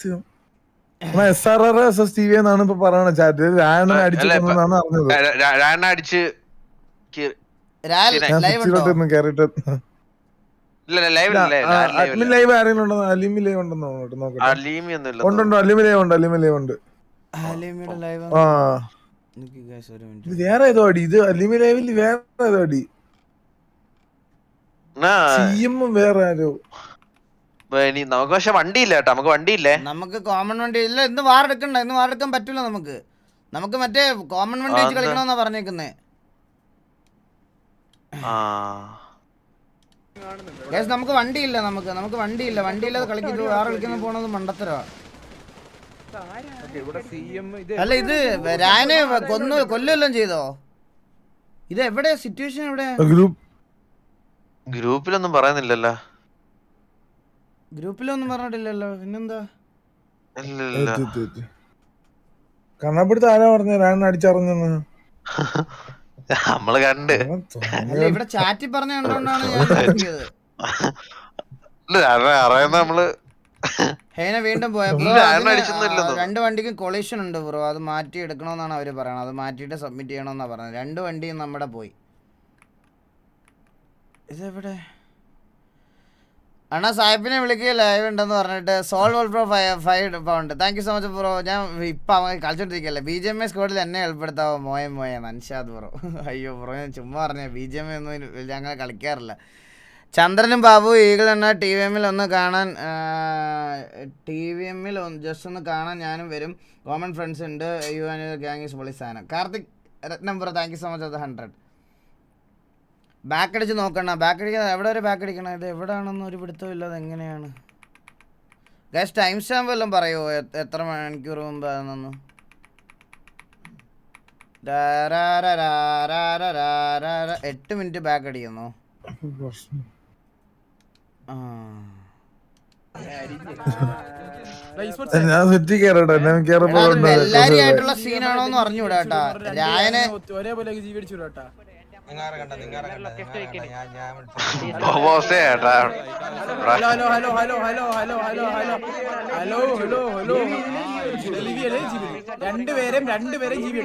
സത്യം. S R R S S T V എന്നാണ് ഇപ്പൊ പറയണത്. ചാറ്റ് രാണ അടിച്ചു കേറിട്ട് അലിമി ലൈവ് ആരെങ്കിലും ഉണ്ടെന്ന് അലിമി ലൈവ് ഉണ്ടെന്ന് നോക്കട്ടെ ഉണ്ടോ അലിമി ലൈവ് ഉണ്ട്. അലിമി ലൈവ് ഉണ്ട്. വേറെ ഏതോ അടി? ഇത് അലിമി ലൈവിൽ വേറെ ഏതോ അടി? സിഎമ്മും വേറെ ആരോ? ഇനി നമുക്ക് പക്ഷെ വണ്ടി ഇല്ല കേട്ടോ. നമുക്ക് വണ്ടി ഇല്ലേ നമുക്ക് കോമൺ വണ്ടി ഇല്ല. ഇന്ന് വാർ എടുക്കണ്ട. ഇന്ന് വാർ എടുക്കാൻ പറ്റില്ല നമുക്ക്. നമുക്ക് മറ്റേ കോമൺ വണ്ടി വെച്ച്? കളിക്കണമെന്നാ പറഞ്ഞേക്കുന്നേ. നമുക്ക് വണ്ടി ഇല്ല നമുക്ക്. നമുക്ക് വണ്ടി ഇല്ല വണ്ടി ഇല്ലാതെ കളിക്കുന്നത് വാർ കളിക്കുന്ന പോണത് മണ്ടത്തരവാ. അല്ല ഇത് രായനെ കൊന്നു കൊല്ലുവല്ലോ ചെയ്തോ? ഇത് എവിടെ സിറ്റുവേഷൻ എവിടെ ഗ്രൂപ്പ് ഗ്രൂപ്പിലൊന്നും പറയുന്നില്ലല്ലോ. ഗ്രൂപ്പിലൊന്നും പറഞ്ഞിട്ടില്ലല്ലോ. പിന്നെന്താ? ഇല്ല ഇല്ല കണ്ണപ്പിടുത്ത ആരാ പറഞ്ഞു? ഞാൻ അടിച്ചറിഞ്ഞെന്ന്. നമ്മൾ കണ്ട്. ഇവിടെ ചാറ്റി പറഞ്ഞ കണ്ടോണ്ടാണ് ഞാൻ അറിയുന്ന നമ്മൾ ഹേന വീണ്ടും പോയ. ബ്രോ ഇല്ല, ആരും അതിന് അടിച്ചൊന്നുമില്ലെന്ന്. ആ, രണ്ട് വണ്ടിക്കും കൊളീഷൻ ഉണ്ട് ബ്രോ അത് മാറ്റി എടുക്കണമെന്നാണ് അവർ പറയണത്. അത് മാറ്റിട്ട് സബ്മിറ്റ് ചെയ്യണമെന്നാ പറഞ്ഞത്. രണ്ട് വണ്ടിയും നമ്മടെ പോയി. ഇതെവിടെ? അണ്ണാ സാഹിബിനെ വിളിക്കുക ലൈവ് ഉണ്ടെന്ന് പറഞ്ഞിട്ട് സോൾ wall pro five five pound thank you so much bro ഞാൻ ഇപ്പം അവൻ കളിച്ചോണ്ടിരിക്കല്ലേ. ബി ജി എം എ സ്കോഡിൽ എന്നെ ഉൾപ്പെടുത്താവോ മോയ മോയ. മനുഷ്യാദ് ബ്രോ അയ്യോ ബ്രോ ഞാൻ ചുമ്മാ പറഞ്ഞ ബി ജി എം എ ഒന്നും ഞാൻ അങ്ങനെ കളിക്കാറില്ല. ചന്ദ്രനും ബാബു ഈഗിൾ എന്ന ടി വി എമ്മിൽ ഒന്ന് കാണാൻ ടി വി എമ്മിൽ ജസ്റ്റ് ഒന്ന് കാണാൻ ഞാനും വരും. കോമൺ ഫ്രണ്ട്സ് ഉണ്ട്. യു ആൻ ഈസ് പൊളി സാധനം. Karthik Ratnam bro thank you so much അത് ഹൺഡ്രഡ് ബാക്ക് അടിച്ച് നോക്കണ ബാക്ക് അടിക്കാൻ എവിടെ വരെ ബാക്ക് അടിക്കണം ഇത് എവിടെയാണെന്ന് ഒരു പിടുത്തവും ഇല്ലാതെ എങ്ങനെയാണ്? ഗസ് ടൈം സ്റ്റാമ്പ് വല്ലതും പറയുമോ എത്ര മണിക്കൂർ മുമ്പ് ആണെന്ന്? എട്ട് മിനിറ്റ് ബാക്ക് അടിക്കുന്നു ആ. ഞാൻ സെറ്റി കയറട്ടെ ഞാൻ എടാ, കയറപ്പോ ആയിട്ടുള്ള സീനാണോ എന്ന് അറിഞ്ഞൂടാ കേട്ടാ. രായനെ ഒരേപോലെ ജീവിച്ചു hello hello hello hello hello hello hello hello hello hello hello Lewy അല്ലേ ജീവി രണ്ടുപേരും രണ്ടുപേരും ജീവി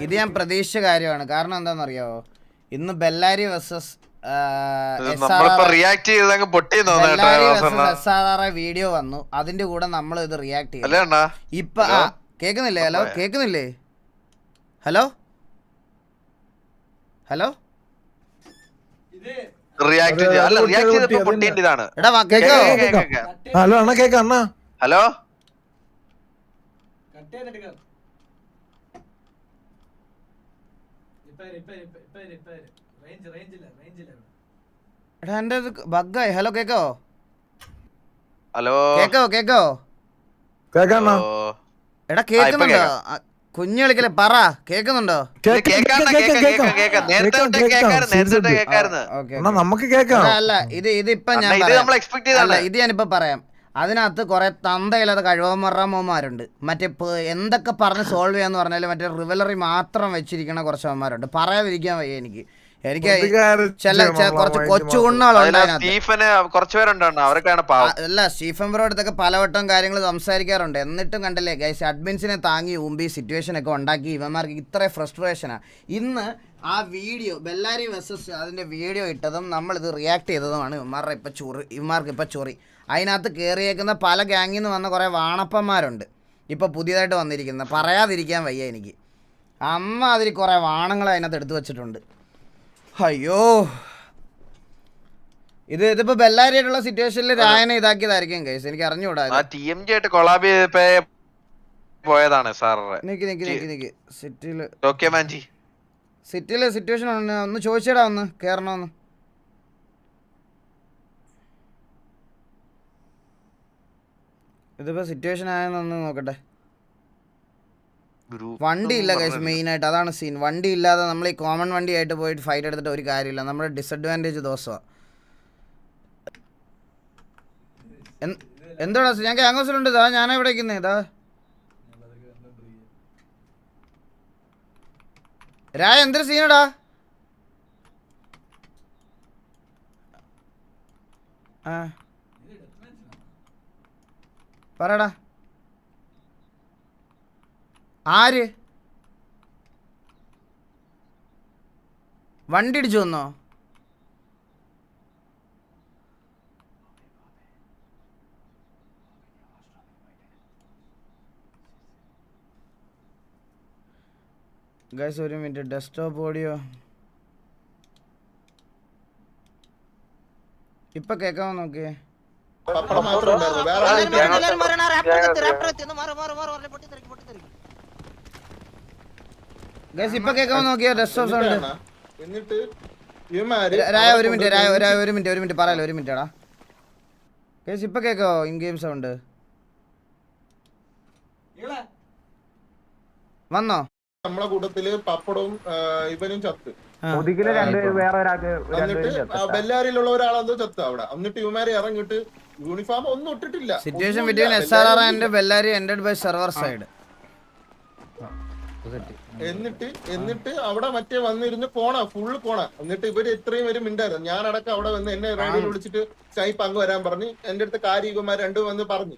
ഇത് ഞാൻ പ്രതീക്ഷിച്ച കാര്യമാണ്. കാരണം എന്താണെന്നറിയാവോ? ഇന്ന് ബെല്ലാരി വേഴ്സസ് റിയാക്ട് വീഡിയോ വന്നു. അതിന്റെ കൂടെ നമ്മൾ ഇത് റിയാക്ട് ചെയ്തു. ഇപ്പൊ കേക്കുന്നില്ലേ? ഹലോ കേക്കുന്നില്ലേ? ഹലോ? ഹലോ? ഹലോ അണ്ണ കേക്ക അണ്ണ. Hello? Repair repair repair repair എടാ എന്റെ ബഗ്ഗായി ഹലോ കേക്കോ? ഹലോ. കേക്കോ കേക്കോ? കേക്കാണോ എടാ കേക്കുന്നുണ്ടോ? കുഞ്ഞു കളിക്കല്ലേ പറ കേക്കുന്നുണ്ടോ? നമുക്ക് കേക്കാം. അല്ല ഇത് ഇതിപ്പോ ഞാൻ അല്ല ഇത് ഞാനിപ്പോ പറയാം. അതിനകത്ത് കുറെ തന്തയില്ലാത്ത കഴിവമ്മറമ്മമാരുണ്ട് മറ്റേ എന്തൊക്കെ പറഞ്ഞ് സോൾവ് ചെയ്യാന്ന് പറഞ്ഞാൽ മറ്റേ റിവലറി മാത്രം വെച്ചിരിക്കുന്ന കുറച്ച് അമ്മമാരുണ്ട് പറയാതിരിക്കാൻ വയ്യ എനിക്ക്. എനിക്ക് ചില കുറച്ച് കൊച്ചു സ്റ്റീഫന് അവരൊക്കെയാണ് അല്ല സ്റ്റീഫൻ ബ്രോ അടുത്തൊക്കെ പലവട്ടം കാര്യങ്ങൾ സംസാരിക്കാറുണ്ട്. എന്നിട്ടും കണ്ടല്ലേ ഗൈസ് അഡ്മിൻസിനെ താങ്ങി ഊമ്പി സിറ്റുവേഷൻ ഒക്കെ ഉണ്ടാക്കി ഇവന്മാർക്ക് ഇത്ര ഫ്രസ്ട്രേഷനാ ഇന്ന് ആ വീഡിയോ ബെല്ലാരി വെസസ് അതിന്റെ വീഡിയോ ഇട്ടതും നമ്മൾ ഇത് റിയാക്ട് ചെയ്തതുമാണ് ഇവന്മാരുടെ ഇപ്പൊ ചൊറി ഇവന്മാർക്ക് ഇപ്പൊ ചൊറി. അതിനകത്ത് കയറിയേക്കുന്ന പല ഗ്യാങ്ങിൽ നിന്ന് വന്ന കുറേ വാണപ്പന്മാരുണ്ട്. ഇപ്പൊ പുതിയതായിട്ട് വന്നിരിക്കുന്ന. പറയാതിരിക്കാൻ വയ്യ എനിക്ക്. അമ്മ അതിൽ കുറേ വാണങ്ങൾ അതിനകത്ത് എടുത്തു വെച്ചിട്ടുണ്ട്. അയ്യോ. ഇത് ഇതിപ്പോ ബെല്ലാരിയായിട്ടുള്ള സിറ്റുവേഷനിൽ രായനെ ഇതാക്കിയതായിരിക്കും കേസ് എനിക്ക് അറിഞ്ഞുകൂടാ ടി എം ജി ആയിട്ട് കൊളാബ് പോയതാണ് നിക്ക് നിക്ക് നിക്ക് നിക്ക്. സിറ്റിയിൽ മാഞ്ചി സിറ്റിയിലെ സിറ്റുവേഷൻ ഒന്ന് ചോദിച്ചേടാ ഒന്ന് കേറണമെന്ന് ഇതിപ്പോ സിറ്റുവേഷൻ ആയെന്നൊന്ന് നോക്കട്ടെ. വണ്ടി ഇല്ല കേസ് മെയിൻ ആയിട്ട്. അതാണ് സീൻ വണ്ടി ഇല്ലാതെ നമ്മൾ ഈ കോമൺ വണ്ടി ആയിട്ട് പോയിട്ട് ഫൈറ്റ് എടുത്തിട്ട് ഒരു കാര്യമില്ല. നമ്മുടെ ഡിസഡ്വാന്റേജ് ദോഷമാണ് എന്തോടാ ഞാൻ ക്യാങ്കോസിലുണ്ട് ഇതാ ഞാൻ എവിടെ ഇരിക്കുന്നേ ഇതാ രായ എന്തൊരു സീനടാ പറടാ. ആര്? വണ്ടി ഇടിച്ചു വന്നോ? ഗൈസ് ഒരു മിനിറ്റ് ഡെസ്ക്ടോപ്പ് ഓഡിയോ ഇപ്പൊ കേക്കാമോ നോക്കിയേ പപ്പടം മാത്രമേ ഉണ്ടായിരുന്നു. വേറെ ആരും എല്ലാരും എല്ലാരും മാറണ റാപ്പർ എത്തി റാപ്പർ എത്തി ഒന്ന് മാറ് മാറ് മാറ് മാറ്. ഗൈസ് ഇപ്പൊ കേക്കാമോ നോക്കിയേ? Desktop sound? ഉണ്ട് എന്നിട്ട് ഇവന്മാര് രായ ഒരു മിനിറ്റ് രായ രായ ഒരു മിനിറ്റ് ഒരു മിനിറ്റ് പറയാലോ ഒരു മിനിറ്റ് എടാ. ഗൈസ് ഇപ്പൊ കേക്കോ? ഇൻ ഗെയിം സൗണ്ട് വന്നോ? നമ്മളെ കൂട്ടത്തിൽ പപ്പടവും ഇവനും ചത്ത്. ഒതുക്കിൽ രണ്ട് വേറെ ഒരാൾക്ക് എന്നിട്ട് രണ്ടുപേരും ആ ബെല്ലാരിയിലുള്ള ഒരാളെന്തോ ചത്ത് അവിടെ. എന്നിട്ട് ഇവന്മാരെ ഇറങ്ങിട്ട് യൂണിഫോം ഒന്നും ഇട്ടിട്ടില്ല. Situation. Between S R R Bellary and Bellary ended by server side എന്നിട്ട് എന്നിട്ട് അവിടെ മറ്റേ വന്നിരുന്ന് പോണ ഫുള്ള് പോണ. എന്നിട്ട് ഇവർ ഇത്രയും പേര് മിണ്ടായിരുന്നു. ഞാനടക്കം അവിടെ വന്ന് എന്നെ റേഡിയോയിൽ വിളിച്ചിട്ട് ഷൈ അങ്ങ് വരാൻ പറഞ്ഞു എന്റെ അടുത്ത് കാരികമാർ രണ്ടും വന്ന് പറഞ്ഞു.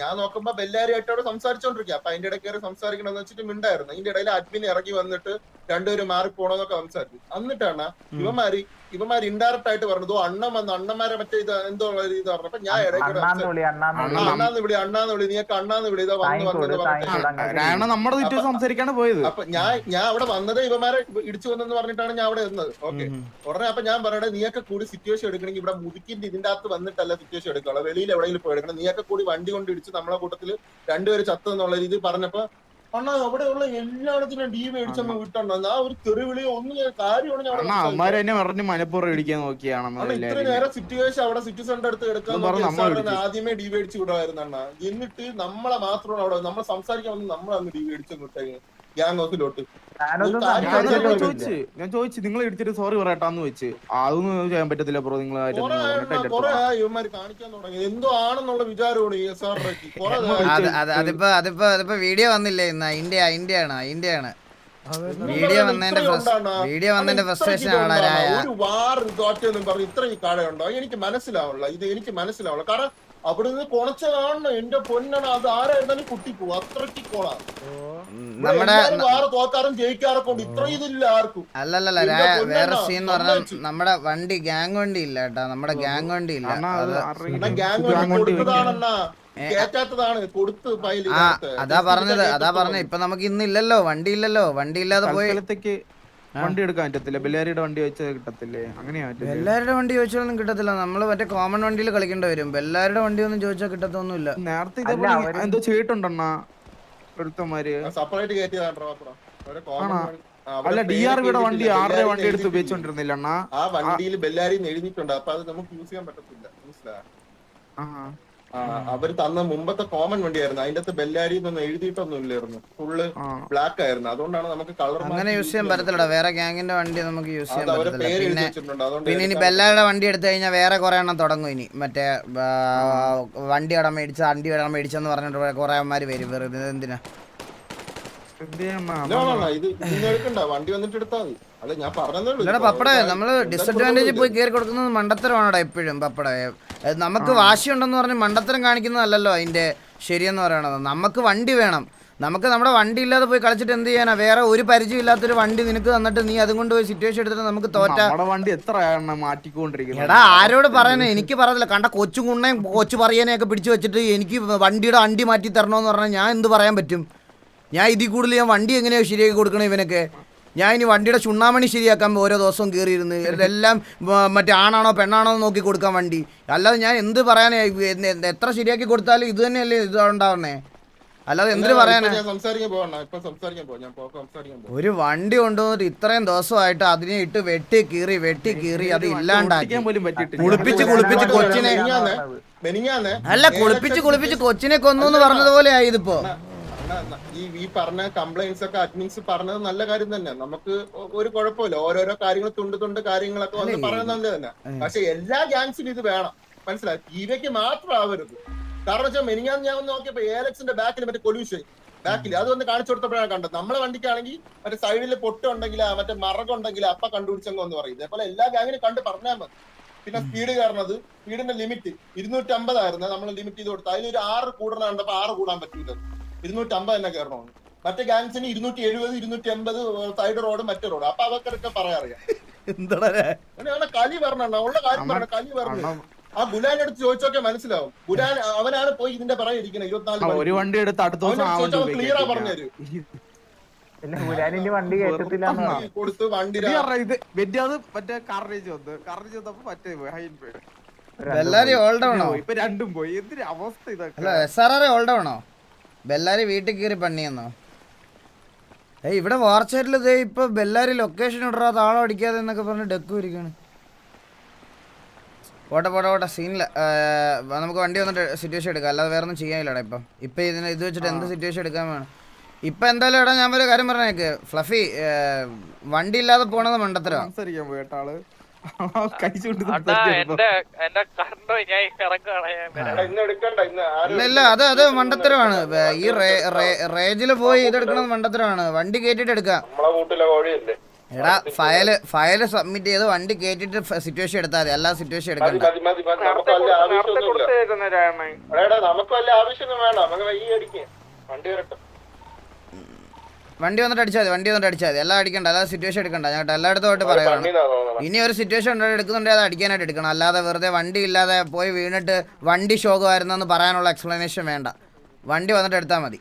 ഞാൻ നോക്കുമ്പോ ബെല്ലാരിയായിട്ട് അവിടെ സംസാരിച്ചോണ്ടിരിക്കുക അപ്പൊ അതിന്റെ ഇടയ്ക്ക് കയറി സംസാരിക്കണമെന്ന് വെച്ചിട്ട് മിണ്ടായിരുന്നു. അതിന്റെ ഇടയിൽ അഡ്മിൻ ഇറങ്ങി വന്നിട്ട് രണ്ടുപേരും മാറി പോണോന്നൊക്കെ സംസാരിച്ചു. എന്നിട്ടാണ് ഇവന്മാര് ഇവന്മാര് ഇൻഡയറക്റ്റ് ആയിട്ട് പറഞ്ഞത് "ഓ, അണ്ണൻ വന്ന്. അണ്ണന്മാരെ മറ്റേ ഇത് എന്തോ ഒരു ഇത്. പറഞ്ഞപ്പോ ഞാൻ ഇടയ്ക്ക് അണ്ണാന്ന് വിളി അണ്ണാന്ന് വിളി. നീ ഒക്കെ അണ്ണാന്ന് വിളി. നീയൊക്കെ അണ്ണാന്ന് വിളി. ഇതാ വന്ന് വന്നിട്ട് പറഞ്ഞു നമ്മുടെ സംസാരിക്കാണ് പോയത്. അപ്പൊ ഞാൻ ഞാൻ അവിടെ വന്നത് ഇവന്മാരെ ഇടിച്ചു വന്നെന്ന് പറഞ്ഞിട്ടാണ് ഞാൻ അവിടെ വന്നത് ഓക്കെ ഉടനെ അപ്പൊ ഞാൻ പറയണേ നീയൊക്കെ കൂടി സിറ്റുവേഷൻ എടുക്കണമെങ്കിൽ ഇവിടെ മുതുക്കിന്റെ ഇതിന്റെ അകത്ത് വന്നിട്ടല്ല സിറ്റുവേഷൻ എടുക്കുക വെളിയിൽ എവിടെയെങ്കിലും പോയി എടുക്കണം. നീയൊക്കെ കൂടി വണ്ടി കൊണ്ട് ഇടിച്ച് നമ്മളെ കൂട്ടത്തിൽ രണ്ടുപേര് ചത്തു എന്നുള്ള രീതി പറഞ്ഞപ്പോ അണ്ണാ അവിടെയുള്ള എല്ലായിടത്തിനും ഡി മേടിച്ചങ്ങ് വിട്ടണ്ണ. ആ ഒരു ഒന്നും കാര്യമാണ് മനപ്പൂർവം ഇടിക്കാൻ നോക്കിയാണെന്ന് ഇത്ര നേരം സിറ്റുവേഷൻ അവിടെ സിറ്റിസന്റെ അടുത്ത് എടുക്കാൻ. ആദ്യമേ ഡി മേടിച്ച് വിടുമായിരുന്നു അണ്ണ. എന്നിട്ട് നമ്മളെ മാത്രമാണ് അവിടെ നമ്മൾ സംസാരിക്കാൻ വന്ന് നമ്മളന്ന് ഡി മേടിച്ചു വിട്ടേക്ക് ഗ്യാങ് ഹൗസിലോട്ട് ഞാൻ ചോദിച്ചു നിങ്ങൾ ഇടിച്ചിട്ട് സോറി പറയട്ടാന്ന് വെച്ച് അതൊന്നും ചെയ്യാൻ പറ്റത്തില്ല ബ്രോ നിങ്ങൾ അതിപ്പോ അതിപ്പോ അതിപ്പോ വീഡിയോ വന്നില്ലേ ഇന്ന്? ഇന്ത്യ ഇന്ത്യയാണ് ഇന്ത്യയാണ്. വീഡിയോ വന്നതിന്റെ വീഡിയോ വന്നതിന്റെ ഫ്രസ്ട്രേഷൻ ആണ് ഒരു വാർ തോറ്റെന്നും പറഞ്ഞ് ഇത്രയും കടയുണ്ടോ എനിക്ക് മനസ്സിലാവുള്ള ഇത് എനിക്ക് മനസ്സിലാവുള്ള കാരണം അവിടെ നിന്ന് കൊണച്ച കാണണം. എന്റെ പൊന്നാണ് അത് ആരായിരുന്നാലും കുട്ടിപ്പോവും അത്രയ്ക്ക് കോളാ. നമ്മുടെ വാർ തോക്കാറും ജയിക്കാറൊക്കെ ഉണ്ട് ഇത്രയും ഇതില്ല ആർക്കും. അല്ലല്ല വേറെ സീൻ എന്ന് പറഞ്ഞാൽ. നമ്മുടെ വണ്ടി ഗ്യാങ് വണ്ടി ഇല്ല കേട്ടാ. നമ്മുടെ ഗ്യാങ് വണ്ടി ഇല്ല. അത് ഗ്യാങ് കൊടുത്തതാണെന്നാ കേറ്റാത്തതാണ്. കൊടുത്ത് ഫയൽ ആ അതാ പറഞ്ഞത് അതാ പറഞ്ഞത്. ഇപ്പൊ നമുക്ക് ഇന്നില്ലല്ലോ. വണ്ടി ഇല്ലല്ലോ. വണ്ടി ഇല്ലാതെ പോയി വണ്ടി എടുക്കാൻ പറ്റത്തില്ല. ബെല്ലാരിയുടെ വണ്ടി വെച്ചാൽ കിട്ടത്തില്ലേ? അങ്ങനെയാ ബെല്ലാരിയുടെ വണ്ടി ചോദിച്ചാലൊന്നും കിട്ടത്തില്ല. നമ്മൾ മറ്റേ കോമൺ വണ്ടിയിൽ കളിക്കേണ്ടി വരും. ബെല്ലാരിയുടെ വണ്ടി ഒന്നും ചോദിച്ചാൽ കിട്ടത്തൊന്നുമില്ല. നേരത്തെ ഇതേപോലെ എന്തോ ചെയ്തിട്ടുണ്ടെണ്ണ ഒരുത്തന്മാര്? അല്ല ഡി ആർ വിയുടെ വണ്ടി ആറര വണ്ടി എടുത്ത് ഉപയോഗിച്ചോണ്ടിരുന്നില്ല അണ്ണാ? ആ വണ്ടിയിൽ ബെല്ലാരി എഴുതിയിട്ടുണ്ട്. അപ്പൊ അത് നമുക്ക് യൂസ് ചെയ്യാൻ പറ്റത്തില്ല. മനസ്സിലായോ? അവർ തന്ന മുമ്പത്തെ കോമൺ വണ്ടിയായിരുന്നു. അതിന്റെ അകത്ത് ബെല്ലാരി എന്നൊന്നും എഴുതിയിട്ടൊന്നും ഇല്ലായിരുന്നു ഫുള്ള് ബ്ലാക്ക് ആയിരുന്നു. അതുകൊണ്ടാണ് നമുക്ക് കളർ അങ്ങനെ യൂസ് ചെയ്യാൻ പറ്റത്തില്ല വേറെ ഗാങ്ങിന്റെ വണ്ടി നമുക്ക് യൂസ് ചെയ്യാൻ പറ്റത്തില്ല. പിന്നെ ഇനി ബെല്ലാരിയുടെ വണ്ടി എടുത്തു കഴിഞ്ഞാൽ വേറെ കുറെ എണ്ണം തുടങ്ങും ഇനി. മറ്റേ വണ്ടി ഇടം മേടിച്ച വണ്ടി ഇടം മേടിച്ചെന്ന് പറഞ്ഞിട്ട് കുറെ അമ്മമാര് വരും. വെറുതെ എന്തിനാ? പപ്പടേ നമ്മൾ ഡിസഡ്വാന്റേജ് പോയി കയറി കൊടുക്കുന്നത് മണ്ടത്തരമാണടാ എപ്പോഴും പപ്പടേ? നമുക്ക് വാശിയുണ്ടെന്ന് പറഞ്ഞ് മണ്ടത്തരം കാണിക്കുന്നതല്ലല്ലോ അതിന്റെ ശരിയെന്ന് പറയണത്. നമുക്ക് വണ്ടി വേണം. നമുക്ക് നമ്മുടെ വണ്ടി ഇല്ലാതെ പോയി കളിച്ചിട്ട് എന്ത് ചെയ്യാനാ? വേറെ ഒരു പരിചയം ഇല്ലാത്തൊരു വണ്ടി നിനക്ക് തന്നിട്ട് നീ അതും കൊണ്ട് പോയി സിറ്റുവേഷൻ എടുത്തിട്ട് നമുക്ക് തോറ്റ വണ്ടി എത്ര എടാ ആരോട് പറയാനേ എനിക്ക് പറയത്തില്ല. കണ്ട കൊച്ചു കുണ്ണയും കൊച്ചു പറയാനെയൊക്കെ പിടിച്ചു വെച്ചിട്ട് എനിക്ക് വണ്ടിയുടെ അണ്ടി മാറ്റി തരണമെന്ന് പറഞ്ഞാൽ ഞാൻ എന്ത് പറയാൻ പറ്റും? ഞാൻ ഇതിൽ കൂടുതൽ ഞാൻ വണ്ടി എങ്ങനെയാ ശരിയാക്കി കൊടുക്കണം ഇവനൊക്കെ? ഞാൻ ഇനി വണ്ടിയുടെ ചുണ്ണാമണി ശരിയാക്കാൻ ഓരോ ദിവസവും കയറിയിരുന്ന്. എല്ലാം മറ്റേ ആണാണോ പെണ്ണാണോ നോക്കി കൊടുക്കാൻ വണ്ടി. അല്ലാതെ ഞാൻ എന്ത് പറയാനേ? എത്ര ശരിയാക്കി കൊടുത്താലും ഇത് തന്നെയല്ലേ ഇത് ഉണ്ടാവുന്നേ. അല്ലാതെ എന്തിനു പറയാനാ? ഒരു വണ്ടി കൊണ്ടുവന്നിട്ട് ഇത്രയും ദിവസമായിട്ട് അതിനെ ഇട്ട് വെട്ടി കീറി വെട്ടി കീറി അത് ഇല്ലാണ്ടാക്കി. കുളിപ്പിച്ച് കുളിപ്പിച്ച് കൊച്ചിനെ അല്ല കുളിപ്പിച്ച് കുളിപ്പിച്ച് കൊച്ചിനെ കൊന്നു എന്ന് പറഞ്ഞതുപോലെ ആയി ഇതിപ്പോ. ഈ ഈ പറഞ്ഞ കംപ്ലൈൻസ് ഒക്കെ അഡ്മിൻസ് പറഞ്ഞത് നല്ല കാര്യം തന്നെ. നമുക്ക് ഒരു കുഴപ്പമില്ല. ഓരോരോ കാര്യങ്ങൾ തുണ്ട് തുണ്ട് കാര്യങ്ങളൊക്കെ വന്ന് പറയുന്നത് നല്ലത് തന്നെ. പക്ഷെ എല്ലാ ഗാങ്സിനും ഇത് വേണം. മനസ്സിലായി? തീരയ്ക്ക് മാത്രം ആവരുത്. കാരണം വെച്ചാൽ മെനിഞ്ഞാന്ന് ഞാൻ ഒന്ന് നോക്കിയപ്പോ ഏലക്സിന്റെ ബാക്കിൽ മറ്റേ കൊല്യൂഷൻ ബാക്കിൽ അത് വന്ന് കാണിച്ചു കൊടുത്തപ്പോഴാണ് കണ്ടത്. നമ്മളെ വണ്ടിക്കാണെങ്കിൽ മറ്റേ സൈഡിൽ പൊട്ടുണ്ടെങ്കിൽ മറ്റേ മറകുണ്ടെങ്കിൽ അപ്പ കണ്ടുപിടിച്ചെങ്കിൽ എന്ന് പറയും. ഇതേപോലെ എല്ലാ ഗാങ്ങിനും കണ്ട് പറഞ്ഞാൽ മതി. പിന്നെ സ്പീഡ് കാരണത് സ്പീഡിന്റെ ലിമിറ്റ് ഇരുന്നൂറ്റമ്പതായിരുന്നു. നമ്മൾ ലിമിറ്റ് ചെയ്ത് കൊടുത്തത് അതിലൊരു ആറ് കൂടണ കണ്ടപ്പോ ആറ് കൂടാൻ പറ്റൂല ഇരുന്നൂറ്റമ്പത് തന്നെ കയറണമെന്ന് മറ്റേ ഗാങ്സിന് ഇരുന്നൂറ്റി എഴുപത് ഇരുന്നൂറ്റി അമ്പത് സൈഡ് റോഡ് മറ്റേ റോഡ് അപ്പൊ അവർക്കൊക്കെ പറയാറിയാം അങ്ങനെയാണ് കലി പറഞ്ഞ ഉള്ള കാര്യം പറഞ്ഞ കലി പറഞ്ഞു ആ ഗുലാൻ അടുത്ത് ചോദിച്ചൊക്കെ മനസ്സിലാവും. ഗുലാൻ അവനാണ് പോയി ഇതിന്റെ പറയാൻ ഇരിക്കുന്നത് ഇരുപത്തിനാല് ഒരു വണ്ടി എടുത്ത് അടുത്ത ക്ലിയർ ആ പറഞ്ഞുതരും വണ്ടി കയറ്റത്തില്ല വണ്ടി കൊടുത്ത് വണ്ടി ഇത് മറ്റേ വന്ന്. വന്നപ്പോ മറ്റേ പോയി. ഹൈൻ പോയി. ബെല്ലാരി ഓൾഡ് ആണോ? ഇപ്പൊ രണ്ടും പോയി. എന്തൊരു അവസ്ഥ ഇതൊക്കെ. എസ് ആർ ആർ ഓൾഡ് ആണോ? ബെല്ലാരി വീട്ടിൽ കയറി പണിയെന്നോ? ഏയ് ഇവിടെ വാർച്ചേറ്റിൽ ഇതേ ഇപ്പൊ ബെല്ലാരി ലൊക്കേഷൻ ഇടറാ താളം അടിക്കാതെ എന്നൊക്കെ പറഞ്ഞ് ഡെക്ക് ഇരിക്കാണ്. പോട്ടെ പോട്ടെ പോട്ടെ. സീനില്ല നമുക്ക് വണ്ടി വന്നിട്ട് സിറ്റുവേഷൻ എടുക്കാം. അല്ലാതെ വേറെ ഒന്നും ചെയ്യാനില്ലടാ ഇപ്പം. ഇപ്പൊ ഇതിന് ഇത് വെച്ചിട്ട് എന്ത് സിറ്റുവേഷൻ എടുക്കാൻ വേണം? ഇപ്പൊ എന്തായാലും എടാ ഞാൻ ഒരു കാര്യം പറഞ്ഞേക്ക്. ഫ്ലഫി വണ്ടി ഇല്ലാതെ പോണത് മണ്ടത്തരാ ഇല്ല അത് അത് മണ്ടത്തരമാണ്. ഈ റേജിൽ പോയി ഇതെടുക്കണത് മണ്ടത്തരമാണ്. വണ്ടി കേറ്റിട്ട് എടുക്കാം. എടാ ഫയൽ ഫയൽ സബ്മിറ്റ് ചെയ്ത് വണ്ടി കേട്ടിട്ട് സിറ്റുവേഷൻ എടുത്താൽ മതി. എല്ലാ സിറ്റുവേഷൻ എടുക്കണ്ട. നമുക്ക് വല്ല ആവശ്യമൊന്നുമില്ല. എടാ, എടാ നമുക്ക് വലിയ ആവശ്യമൊന്നും വേണ്ട. നമുക്ക് വണ്ടി വരട്ടെ. വണ്ടി വന്നിട്ട് അടിച്ചാൽ മതി വണ്ടി വന്നിട്ട് അടിച്ചാൽ മതി. എല്ലാം അടിക്കണ്ട അല്ലാതെ സിറ്റുവേഷൻ എടുക്കണ്ട. ഞാൻ എല്ലായിടത്തും ആയിട്ട് പറയുകയാണ് ഇനി ഒരു സിറ്റുവേഷൻ ഉണ്ടായി എടുക്കുന്നുണ്ടെങ്കിൽ അത് അടിക്കാനായിട്ട് എടുക്കണം. അല്ലാതെ വെറുതെ വണ്ടി ഇല്ലാതെ പോയി വീണിട്ട് വണ്ടി ശോകമായിരുന്നെന്ന് പറയാനുള്ള എക്സ്പ്ലനേഷൻ വേണ്ട. വണ്ടി വന്നിട്ട് എടുത്താൽ മതി.